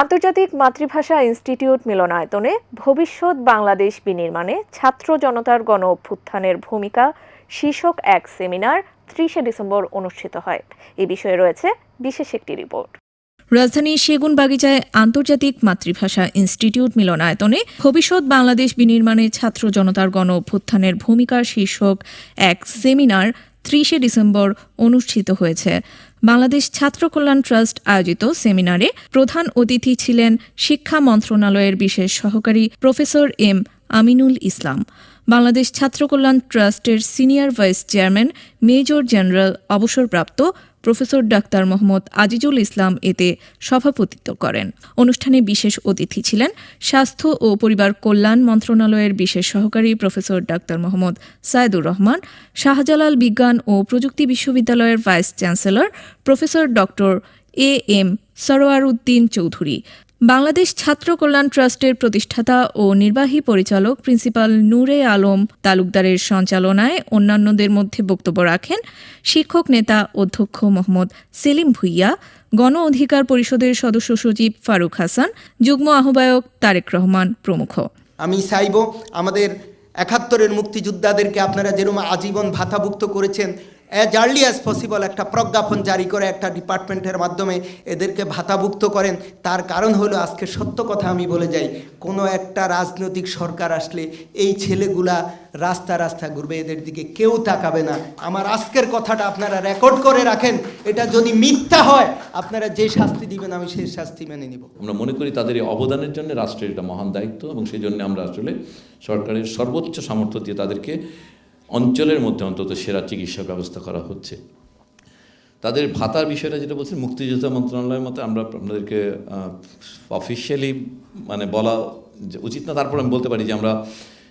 আন্তর্জাতিক মাতৃভাষা ইনস্টিটিউট মিলনায়তনে ভবিষ্যৎ বাংলাদেশ বিনির্মাণে ছাত্র জনতার গণ অভ্যুত্থানের ভূমিকা শীর্ষক এক সেমিনার ত্রিশে ডিসেম্বর অনুষ্ঠিত হয়। এ বিষয়ে রয়েছে বিশেষ একটি রিপোর্ট। রাজধানীর সেগুন বাগিচায় আন্তর্জাতিক মাতৃভাষা ইনস্টিটিউট মিলনায়তনে ভবিষ্যৎ বাংলাদেশ বিনির্মাণে ছাত্র জনতার গণ অভ্যুত্থানের ভূমিকা শীর্ষক এক সেমিনার ত্রিশে ডিসেম্বর অনুষ্ঠিত হয়েছে। বাংলাদেশ ছাত্র কল্যাণ ট্রাস্ট আয়োজিত সেমিনারে প্রধান অতিথি ছিলেন শিক্ষা মন্ত্রণালয়ের বিশেষ সহকারী প্রফেসর এম আমিনুল ইসলাম। বাংলাদেশ ছাত্র কল্যাণ ট্রাস্টের senior vice chairman, major general, অবসরপ্রাপ্ত প্রফেসর ডাক্তার মোহাম্মদ আজিজুল ইসলাম এতে সভাপতিত্ব করেন। অনুষ্ঠানে বিশেষ অতিথি ছিলেন স্বাস্থ্য ও পরিবার কল্যাণ মন্ত্রণালয়ের বিশেষ সহকারী প্রফেসর ডাক্তার মোহাম্মদ সাইদুর রহমান, শাহজালাল বিজ্ঞান ও প্রযুক্তি বিশ্ববিদ্যালয়ের vice chancellor professor doctor A M Sarwar Uddin Chowdhury Bangladesh ছাত্র কল্যাণ ট্রাস্টের প্রতিষ্ঠাতা ও নির্বাহী পরিচালক প্রিন্সিপাল নূরে আলম তালুকদারের সঞ্চালনায় অন্যান্যদের মধ্যে বক্তব্য রাখেন শিক্ষক নেতা অধ্যক্ষ মোহাম্মদ সেলিম ভুইয়া, গণ অধিকার পরিষদের সদস্য সচিব ফারুক হাসান, যুগ্ম আহ্বায়ক তারেক রহমান প্রমুখ। আমি চাইব আমাদের একাত্তরের মুক্তিযোদ্ধাদেরকে আপনারা যেরকম আজীবন ভাতাভুক্ত করেছেন অ্যাজ আর্লি অ্যাজ পসিবল একটা প্রজ্ঞাপন জারি করে একটা ডিপার্টমেন্টের মাধ্যমে এদেরকে ভাতাভুক্ত করেন। তার কারণ হলো আজকে সত্য কথা আমি বলে যাই, কোনো একটা রাজনৈতিক সরকার আসলে এই ছেলেগুলা রাস্তা রাস্তা ঘুরবে, এদের দিকে কেউ তাকাবে না। আমার আজকের কথাটা আপনারা রেকর্ড করে রাখেন, এটা যদি মিথ্যা হয়, আপনারা যে শাস্তি দিবেন আমি সেই শাস্তি মেনে নিব। আমরা মনে করি তাদের অবদানের জন্য রাষ্ট্রের এটা মহান দায়িত্ব এবং সেই জন্য আমরা আসলে সরকারের সর্বোচ্চ সামর্থ্য দিয়ে তাদেরকে অঞ্চলের মধ্যে অন্তত সেরা চিকিৎসা ব্যবস্থা করা হচ্ছে। তাদের ভাতার বিষয়টা যেটা বলছেন মুক্তিযোদ্ধা মন্ত্রণালয়ের মতো আমরা আপনাদেরকে অফিসিয়ালি মানে বলা যে উচিত না তারপর আমি বলতে পারি যে আমরা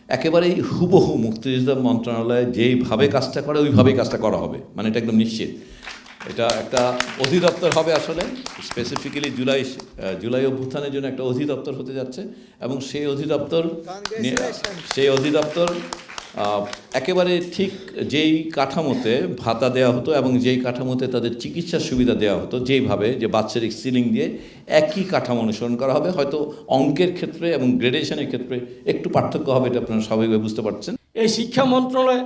একেবারেই হুবহু মুক্তিযোদ্ধা মন্ত্রণালয়ে যেইভাবে কাজটা করে ওইভাবেই কাজটা করা হবে। মানে এটা একদম নিশ্চিত। এটা একটা অধিদপ্তর হবে আসলে স্পেসিফিক্যালি জুলাই জুলাই অভ্যুত্থানের জন্য একটা অধিদপ্তর হতে যাচ্ছে এবং সেই অধিদপ্তর সেই অধিদপ্তর একেবারে ঠিক যেই কাঠামোতে ভাতা দেওয়া হতো এবং যেই কাঠামোতে তাদের চিকিৎসার সুবিধা দেওয়া হতো, যেইভাবে যে বাৎসরিক সিলিং দিয়ে একই কাঠামো অনুসরণ করা হবে, হয়তো অঙ্কের ক্ষেত্রে এবং গ্রেডেশনের ক্ষেত্রে একটু পার্থক্য হবে এটা আপনারা স্বাভাবিকভাবে বুঝতে পারছেন। এই শিক্ষা মন্ত্রণালয়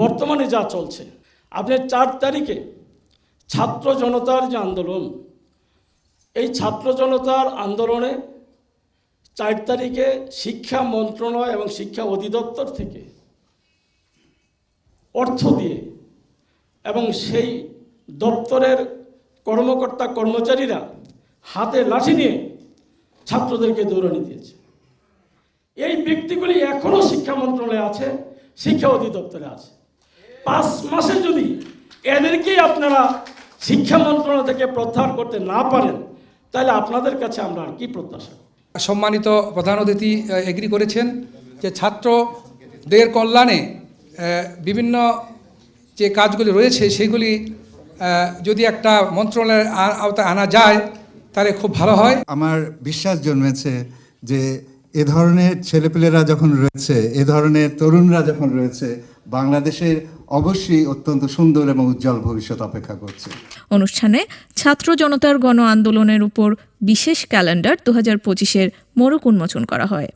বর্তমানে যা চলছে, আপনার চার তারিখে ছাত্র জনতার যে আন্দোলন, এই ছাত্র জনতার আন্দোলনে চার তারিখে শিক্ষা মন্ত্রণালয় এবং শিক্ষা অধিদপ্তর থেকে অর্থ দিয়ে এবং সেই দপ্তরের কর্মকর্তা কর্মচারীরা হাতে লাঠি নিয়ে ছাত্রদেরকে দৌড়ানি দিয়েছে। এই ব্যক্তিগুলি এখনও শিক্ষা মন্ত্রণালয়ে আছে, শিক্ষা অধিদপ্তরে আছে। পাঁচ মাসে যদি এদেরকেই আপনারা শিক্ষা মন্ত্রণালয় থেকে প্রত্যাহার করতে না পারেন, তাহলে আপনাদের কাছে আমরা আর কি প্রত্যাশা সম্মানিত প্রধান অতিথি এগ্রি করেছেন যে ছাত্রদের কল্যাণে বিভিন্ন যে কাজগুলি রয়েছে সেগুলি যদি একটা মন্ত্রণালয়ের আওতায় আনা যায় তাহলে খুব ভালো হয়। আমার বিশ্বাস জন্মেছে যে এ ধরনের ছেলেপেলেরা যখন রয়েছে এ ধরনের তরুণরা যখন রয়েছে বাংলাদেশের অবশ্যই অত্যন্ত সুন্দর এবং উজ্জ্বল ভবিষ্যৎ অপেক্ষা করছে। অনুষ্ঠানে ছাত্র জনতার গণ আন্দোলনের উপর বিশেষ ক্যালেন্ডার দু হাজার পঁচিশের মোড়ক উন্মোচন করা হয়।